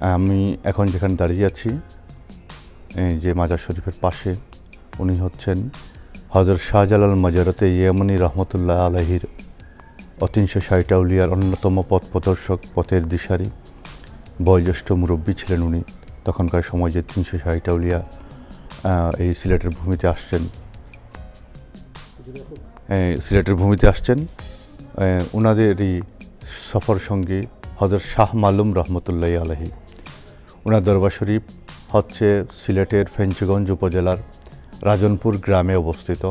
আমি এখন যেখানে দাঁড়িয়ে আছি যে মাজার শরীফের পাশে, উনি হচ্ছেন হজরত শাহজালাল মাজারতে ইয়েমনি রহমতুল্লাহ আলহির অতিনশো ষাট আউলিয়ার অন্যতম পথ প্রদর্শক পথের দিশারি। বয়োজ্যেষ্ঠ মুরব্বী ছিলেন উনি। তখনকার সময় যে তিনশো ষাট আউলিয়া এই সিলেটের ভূমিতে আসছেন। সিলেটের ভূমিতে আসছেন ওনাদেরই সফর সঙ্গী হজরত শাহ মালুম রহমতুল্লাহ আলহী ওনার দরবার শরীফ হচ্ছে সিলেটের ফেঞ্চগঞ্জ উপজেলার রাজনপুর গ্রামে অবস্থিত।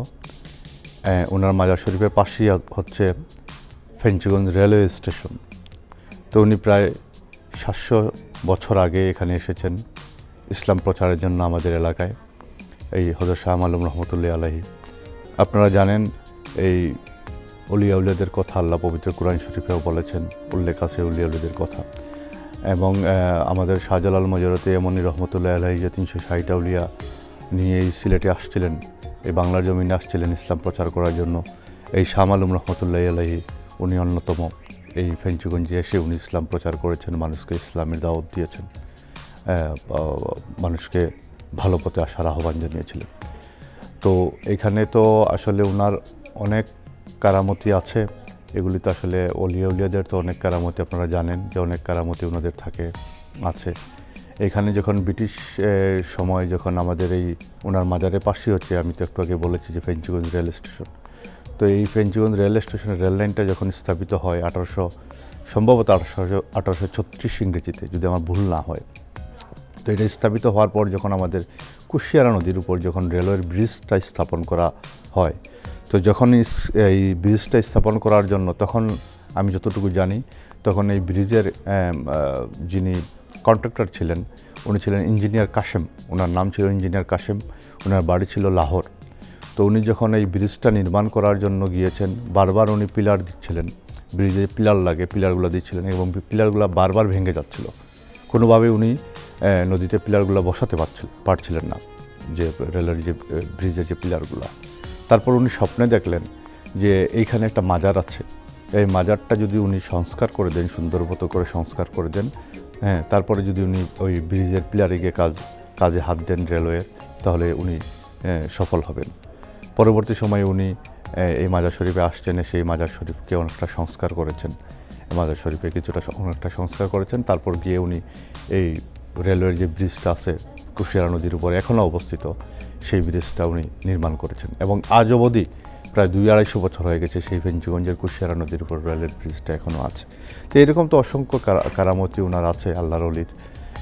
ওনার মাজার শরীফের পাশেই হচ্ছে ফেঞ্চগঞ্জ রেলওয়ে স্টেশন। তো উনি প্রায় সাতশো বছর আগে এখানে এসেছেন ইসলাম প্রচারের জন্য আমাদের এলাকায়। এই হজরত শাহ আলম রহমতুল্লাহ আলহী আপনারা জানেন এই উলিয়া উলিয়াদের কথা আল্লাহ পবিত্র কোরআন শরীফেও বলেছেন, উল্লেখ আছে উলিয়া উলিয়াদের কথা। এবং আমাদের শাহজালাল মজরতে এমনি রহমতুল্লাহ আলহী যে তিনশো ষাট উলিয়া নিয়ে এই সিলেটে আসছিলেন, এই বাংলার জমিনে আসছিলেন ইসলাম প্রচার করার জন্য, এই শাহ আলম রহমতুল্লাহ আলহী উনি অন্যতম। এই ফেঞ্চুগঞ্জে এসে উনি ইসলাম প্রচার করেছেন, মানুষকে ইসলামের দাওয়াত দিয়েছেন মানুষকে ভালো পথে আসার আহ্বান জানিয়েছিলেন। তো এখানে তো আসলে ওনার অনেক কারামতি আছে এগুলি তো আসলে অলিয়া উলিয়াদের তো অনেক কারামতি আপনারা জানেন যে অনেক কারামতি ওনাদের থাকে, আছে। এখানে যখন ব্রিটিশ সময় যখন আমাদের এই ওনার মাজারের পাশেই হচ্ছে, আমি তো একটু আগে বলেছি যে ফেঞ্চুগঞ্জ রেল স্টেশন। তো এই ফেঞ্চুগঞ্জ রেল স্টেশনের রেল লাইনটা যখন স্থাপিত হয় আঠারোশো, সম্ভবত আঠারোশো আঠারোশো ছত্রিশ ইংরেজিতে, যদি আমার ভুল না হয়। তো এটা স্থাপিত হওয়ার পর যখন আমাদের কুশিয়ারা নদীর উপর যখন রেলওয়ের ব্রিজটা স্থাপন করা হয় তো যখন এই ব্রিজটা স্থাপন করার জন্য, তখন আমি যতটুকু জানি, তখন এই ব্রিজের যিনি কন্ট্রাক্টর ছিলেন, উনি ছিলেন ইঞ্জিনিয়ার কাশেম। ওনার নাম ছিল ইঞ্জিনিয়ার কাশেম ওনার বাড়ি ছিল লাহোর। তো উনি যখন এই ব্রিজটা নির্মাণ করার জন্য গিয়েছেন, বারবার উনি পিলার দিচ্ছিলেন। ব্রিজে পিলার লাগে, পিলারগুলো দিচ্ছিলেন এবং পিলারগুলো বারবার ভেঙে যাচ্ছিল। কোনোভাবে উনি নদীতে পিলারগুলো বসাতে পারছিল পারছিলেন না, যে রেলের যে ব্রিজের যে পিলারগুলো। তারপর উনি স্বপ্নে দেখলেন যে এইখানে একটা মাজার আছে। এই মাজারটা যদি উনি সংস্কার করে দেন সুন্দর মতো করে সংস্কার করে দেন হ্যাঁ তারপরে যদি উনি ওই ব্রিজের প্লেয়ারে গিয়ে কাজ, কাজে হাত দেন রেলওয়ের তাহলে উনি সফল হবেন। পরবর্তী সময়ে উনি এই মাজার শরীফে আসছেন সেই মাজার শরীফকে অনেকটা সংস্কার করেছেন। মাজার শরীফে কিছুটা অনেকটা সংস্কার করেছেন। তারপর গিয়ে উনি এই রেলওয়ের যে ব্রিজটা আছে কুশিয়ারা নদীর উপরে এখনও অবস্থিত সেই ব্রিজটা উনি নির্মাণ করেছেন। এবং আজ অবধি প্রায় দুই আড়াইশো বছর হয়ে গেছে সেই ফেঞ্চুগঞ্জের কুশিয়ারা নদীর উপর রেলের ব্রিজটা এখনও আছে। তো এরকম তো অসংখ্য কারা- কারামতি ওনার আছে আল্লাহর অলির।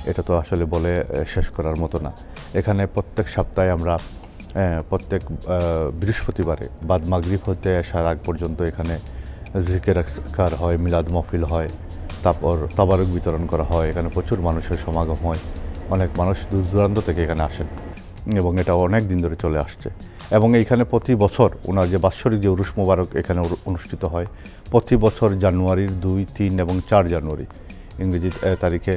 এটা তো আসলে বলে শেষ করার মতো না। এখানে প্রত্যেক সপ্তাহে আমরা প্রত্যেক বৃহস্পতিবারে বাদ মাগরিব হতে আসার আগ পর্যন্ত এখানে জিকের আজকার হয়, মিলাদ মহফিল হয়, তারপর তাবারক বিতরণ করা হয়, এখানে প্রচুর মানুষের সমাগম হয়। অনেক মানুষ দূর দূরান্ত থেকে এখানে আসেন এবং এটা অনেক দিন ধরে চলে আসছে। এবং এইখানে প্রতি বছর ওনার যে বাৎসরিক যে উরুস মুবারক এখানে অনুষ্ঠিত হয়, প্রতি বছর জানুয়ারির দুই, তিন এবং চার জানুয়ারি, ইংরেজি তারিখে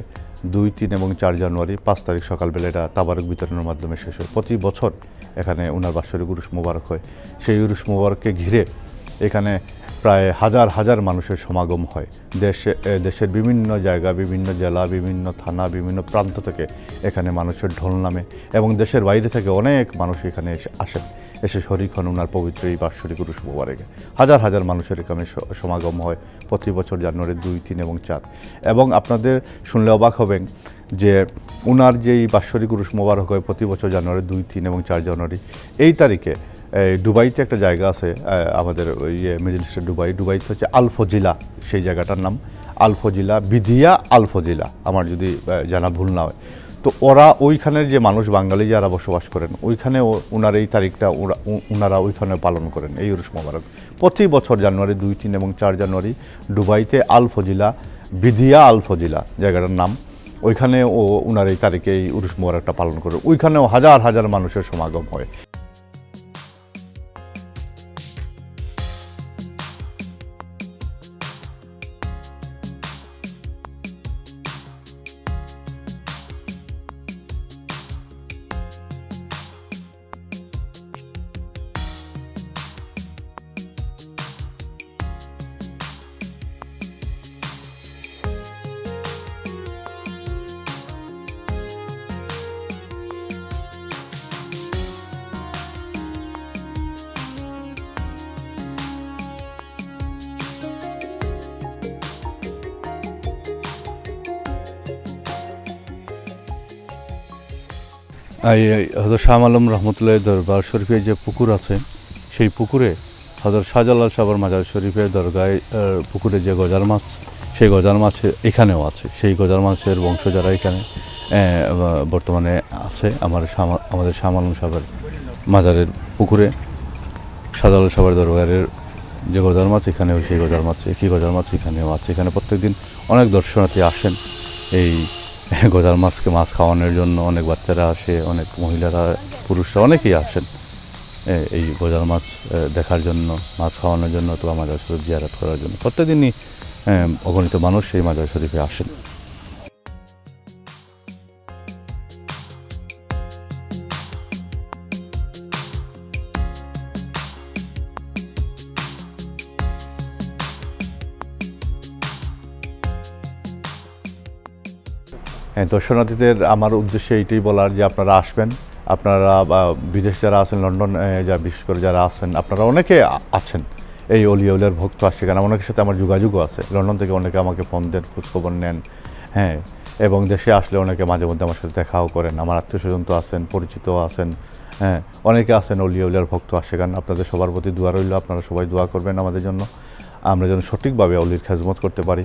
দুই, তিন এবং চার জানুয়ারি, পাঁচ তারিখ সকালবেলা এটা তাবারক বিতরণের মাধ্যমে শেষ হয়। প্রতি বছর এখানে ওনার বাৎসরিক উরুস মুবারক হয়। সেই উরুস মোবারককে ঘিরে এখানে প্রায় হাজার হাজার মানুষের সমাগম হয়। দেশে দেশের বিভিন্ন জায়গা, বিভিন্ন জেলা, বিভিন্ন থানা, বিভিন্ন প্রান্ত থেকে এখানে মানুষের ঢোল নামে এবং দেশের বাইরে থেকে অনেক মানুষ এখানে এসে আসেন। এসে শরিক হন ওনার পবিত্র এই বাৎসরিক উরুস মোবারকে হাজার হাজার মানুষের এখানে সমাগম হয় প্রতি বছর জানুয়ারি দুই, তিন এবং চার। এবং আপনাদের শুনলে অবাক হবেন যে ওনার যেই বাৎসরিক উরুস মোবারক হয় প্রতি বছর জানুয়ারি দুই, তিন এবং চার জানুয়ারি, এই তারিখে দুবাইতে একটা জায়গা আছে আমাদের ইয়ে মিডল ইস্টের দুবাই। দুবাইতে হচ্ছে আলফজিলা, সেই জায়গাটার নাম। আলফজিলা, বিদিয়া আলফজিলা, আমার যদি জানা ভুল না হয়। তো ওরা ওইখানের যে মানুষ বাঙালি যারা বসবাস করেন, ওইখানে ওনার এই তারিখটা ওরা- ওনারা ওইখানে পালন করেন, এই উরুস মোবারক। প্রতি বছর জানুয়ারি দুই, তিন এবং চার জানুয়ারি দুবাইতে আল ফজিলা বিদিয়া আল ফজিলা জায়গাটার নাম। ওইখানে ও ওনার এই তারিখে এই উরুস মোবারকটা পালন করে। ওইখানেও হাজার হাজার মানুষের সমাগম হয়। হজরত শাহ আলম রহমতুল্লাহ দরবার শরীফের যে পুকুর আছে, সেই পুকুরে হজরত শাহজালাল সাবর মাজার শরীফের দরগায় পুকুরে যে গজার মাছ, সেই গজার মাছ এখানেও আছে। সেই গজার মাছের বংশ যারা এখানে বর্তমানে আছে, আমার আমাদের শাহ আলম সাহেবের মাজারের পুকুরে। শাহজালাল সাবর দরবারের যে গজার মাছ, এখানেও সেই গজার মাছ, একই গজার মাছ এখানেও আছে। এখানে প্রত্যেকদিন অনেক দর্শনার্থী আসেন এই গজার মাছকে মাছ খাওয়ানোর জন্য অনেক বাচ্চারা আসে, অনেক মহিলারা, পুরুষরা অনেকেই আসেন এই গোদাল মাছ দেখার জন্য, মাছ খাওয়ানোর জন্য অথবা মাজার শরীফ জিয়ারত করার জন্য। প্রত্যেকদিনই অগণিত মানুষ এই মাজার শরীফে আসেন। হ্যাঁ দর্শনার্থীদের আমার উদ্দেশ্যে এইটাই বলার যে আপনারা আসবেন। আপনারা বিদেশ যারা আছেন, লন্ডন যা বিশেষ করে যারা আছেন, আপনারা অনেকে আছেন। এই অলিউলের ভক্ত আসছে কারণ অনেকের সাথে আমার যোগাযোগও আছে। লন্ডন থেকে অনেকে আমাকে ফোন দেন, খোঁজখবর নেন। হ্যাঁ এবং দেশে আসলে অনেকে মাঝে মধ্যে আমার সাথে দেখাও করেন। আমার আত্মীয় স্বজন তো আছেন, পরিচিতও আছেন। হ্যাঁ অনেকে আছেন অলিউলের ভক্ত আসে কারণ আপনাদের সবার প্রতি দোয়া রইল। আপনারা সবাই দোয়া করবেন আমাদের জন্য। আমরা যেন সঠিকভাবে অলির খেজমত করতে পারি।